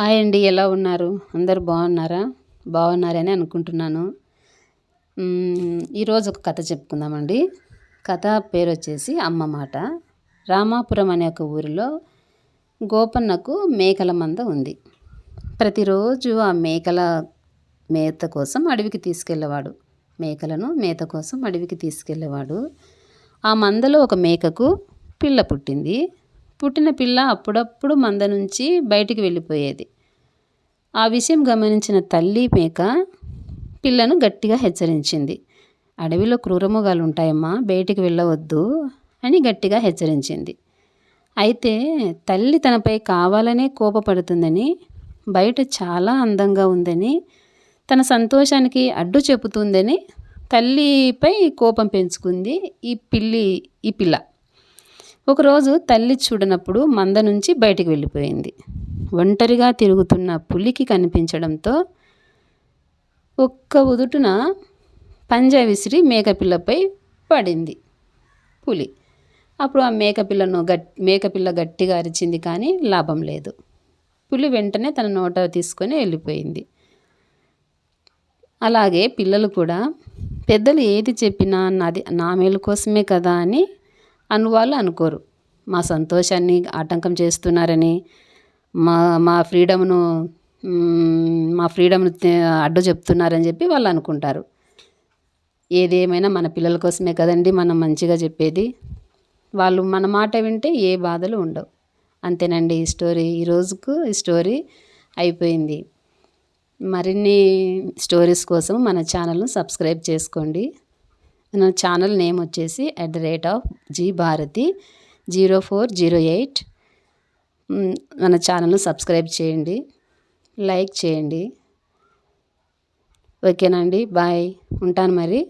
Hi అండి ఎలా ఉన్నారు? అందరు బాగున్నారా? బాగున్నారని అనుకుంటున్నాను. ఈరోజు ఒక కథ చెప్పుకుందామండి. కథ పేరు వచ్చేసి అమ్మ మాట. రామాపురం అనే ఒక ఊరిలో గోపన్నకు మేకల మంద ఉంది. ప్రతిరోజు ఆ మేకల మేత కోసం అడవికి తీసుకెళ్ళేవాడు. మేకలను మేత కోసం అడవికి తీసుకెళ్ళేవాడు. ఆ మందలో ఒక మేకకు పిల్ల పుట్టింది. పుట్టిన పిల్ల అప్పుడప్పుడు మంద నుంచి బయటికి వెళ్ళిపోయేది. ఆ విషయం గమనించిన తల్లి మేక పిల్లను గట్టిగా హెచ్చరించింది. అడవిలో క్రూరముగాలు ఉంటాయమ్మా బయటికి వెళ్ళవద్దు అని గట్టిగా హెచ్చరించింది. అయితే తల్లి తనపై కావాలనే కోపపడుతుందని బయట చాలా అందంగా ఉందని తన సంతోషానికి అడ్డు చెబుతుందని తల్లిపై కోపం పెంచుకుంది ఈ పిల్లి ఈ పిల్ల. ఒకరోజు తల్లి చూడనప్పుడు మంద నుంచి బయటికి వెళ్ళిపోయింది. ఒంటరిగా తిరుగుతున్న పులికి కనిపించడంతో ఒక్క ఉదుటున పంజా విసిరి మేకపిల్లపై పడింది పులి. అప్పుడు ఆ మేకపిల్లను గట్ మేకపిల్ల గట్టిగా అరిచింది కానీ లాభం లేదు. పులి వెంటనే తన నోట తీసుకొని వెళ్ళిపోయింది. అలాగే పిల్లలు కూడా పెద్దలు ఏది చెప్పినా నాది నా మేలు కోసమే కదా అని అనువాళ్ళు అనుకోరు. మా సంతోషాన్ని ఆటంకం చేస్తున్నారని మా మా ఫ్రీడమ్ను మా ఫ్రీడమ్ను అడ్డు చెప్తున్నారని చెప్పి వాళ్ళు అనుకుంటారు. ఏదేమైనా మన పిల్లల కోసమే కదండి మనం మంచిగా చెప్పేది. వాళ్ళు మన మాట వింటే ఏ బాధలు ఉండవు. అంతేనండి ఈ స్టోరీ. ఈ రోజుకు ఈ స్టోరీ అయిపోయింది. మరిన్ని స్టోరీస్ కోసం మన ఛానల్ను సబ్స్క్రైబ్ చేసుకోండి. నా ఛానల్ నేమ్ వచ్చేసి at the rate of G Bharati zero four zero eight మన ఛానల్ను సబ్స్క్రైబ్ చేయండి లైక్ చేయండి. ఓకేనండి బాయ్. ఉంటాను మరి.